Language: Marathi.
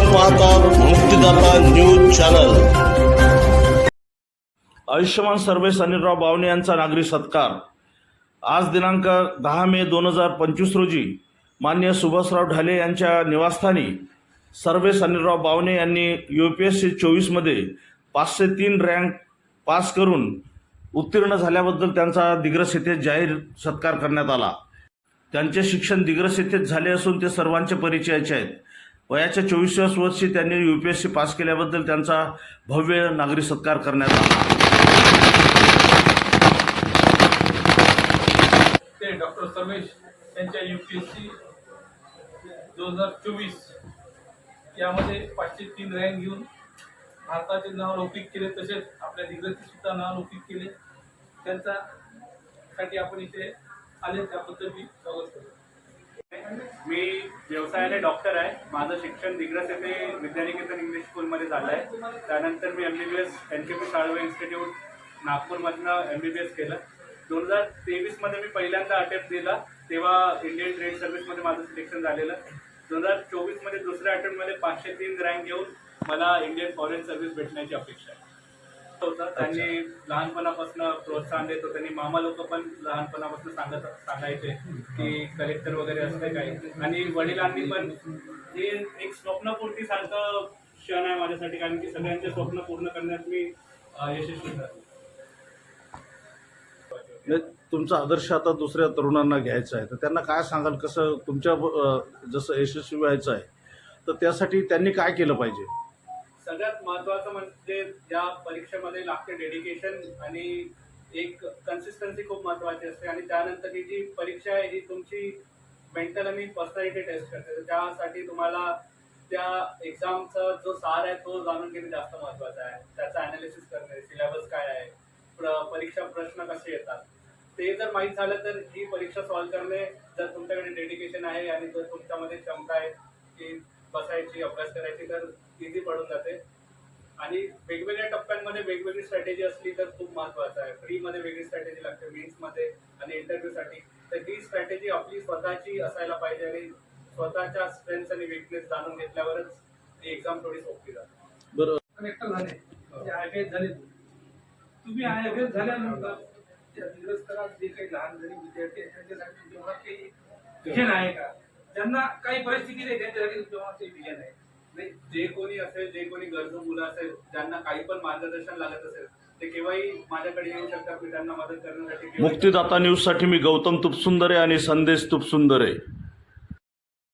आपण पाहतात मुक्तीदाता न्यूज चॅनल. आयुष्यमान सर्वे अनिलराव बावणे यांचा नागरी सत्कार. आज दिनांक दहा मे दोन हजार पंचवीस रोजी मान्य सुभाषराव ढाले यांच्या निवासस्थानी सर्वे अनिलराव बावणे यांनी यू पी एस सी चोवीसमध्ये पाचशे तीन रँक पास करून उत्तीर्ण झाल्याबद्दल त्यांचा दिग्रस येथे जाहीर सत्कार करण्यात आला. त्यांचे शिक्षण दिग्रस येथेच झाले असून ते सर्वांचे परिचयाचे आहेत. वयाच्या चोवीसव्याच वर्षी त्यांनी U P S C pass केल्याबद्दल त्यांचा भव्य नागरी सत्कार करण्यात आला. ते डॉक्टर समेश यांच्या यू पी एस सी दोन हजार चोवीस यामध्ये पाचशे तीन रँक घेऊन भारताचे नाव लौकिक केले तसेच आपल्या दिग्गजचे सुद्धा नाव लौकिक केले. त्यांचा साठी आपण इथे आले त्याबद्दल मी स्वागत करतो. मी व्यवसायाने डॉक्टर आहे. माझं शिक्षण दिग्रस येथे विद्यानिकेतन इंग्लिश स्कूलमध्ये झालं आहे. त्यानंतर मी M B B S N K P Salve institute नागपूरमधनं M B B S केलं. दोन हजार तेवीसमध्ये मी पहिल्यांदा अटेम्प्ट दिला तेव्हा इंडियन ट्रेड सर्व्हिसमध्ये माझं सिलेक्शन झालेलं. दोन हजार चोवीसमध्ये दुसऱ्या अटेम्प्टमध्ये पाचशे तीन रँक घेऊन मला इंडियन फॉरेन सर्व्हिस भेटण्याची अपेक्षा आहे. होता त्यांनी लहानपणापासून प्रोत्साहन देत होते. आणि मामा लोक पण लहानपणापासून सांगत सांगायचे की कलेक्टर वगैरे असते काही. आणि वडिलांनी पण हे एक स्वप्नपूर्ती सारखं क्षण आहे माझ्यासाठी कारण की सगळ्यांचे स्वप्न पूर्ण करण्यात मी यशस्वी झालो. म्हणजे तुमचा आदर्श आता दुसऱ्या तरुणांना घ्यायचा आहे. तर त्यांना काय सांगाल? कसं तुमच्या जसं यशस्वी व्हायचं आहे तर त्यासाठी त्यांनी काय केलं पाहिजे? सगळ्यात महत्वाचं म्हणजे ज्या परीक्षेमध्ये लागते डेडिकेशन आणि एक कन्सिस्टन्सी खूप महत्वाची असते. आणि त्यानंतर ही जी परीक्षा आहे ही तुमची मेंटल आणि पर्सनॅलिटी टेस्ट करते. त्यासाठी तुम्हाला त्या एक्झामचा जो सार आहे तो जाणून घेणे जास्त महत्त्वाचा आहे. त्याचा अनालिसिस करणे सिलेबस काय आहे प्र- परीक्षा प्रश्न कसे येतात. ते जर माहीत झालं तर ही परीक्षा सॉल्व्ह करणे जर तुमच्याकडे डेडिकेशन आहे आणि जर तुमच्यामध्ये क्षमता आहे की बसायची अभ्यास करायची तर इझी पडून जाते? आणि वेगवेगळ्या टप्प्यांमध्ये वेगवेगळी स्ट्रॅटेजी असली तर खूप महत्वाचं आहे. फ्रीमध्ये वेगळी स्ट्रॅटेजी लागते मेन्समध्ये आणि इंटरव्ह्यूसाठी तर ही स्ट्रॅटेजी आपली स्वतःची असायला पाहिजे आणि स्वतःच्या स्ट्रेंथ आणि विकनेस जाणून घेतल्यावरच ही एक्झाम थोडी सोपी जाते. बरं कलेक्टर झाले. आय पी एस झाले तुम्ही आय पी एस झाल्यानंतर त्या दिग्रस्तरात जे काही लहान जरी विद्यार्थी आहेत त्यांच्यासाठी काही विजन आहे का? ज्यांना काही परिस्थिती नाही त्यांच्यासाठी काही विजन आहे. नाही जे कोणी असेल जे कोणी गरजू मुलं असेल ज्यांना काही पण मार्गदर्शन लागत असेल ते केव्हाही माझ्याकडे येऊ शकतात मी त्यांना मदत करण्यासाठी मुक्तिदाता न्यूज न्यूजसाठी मी गौतम तुपसुंदरे आणि संदेश तुपसुंदरे.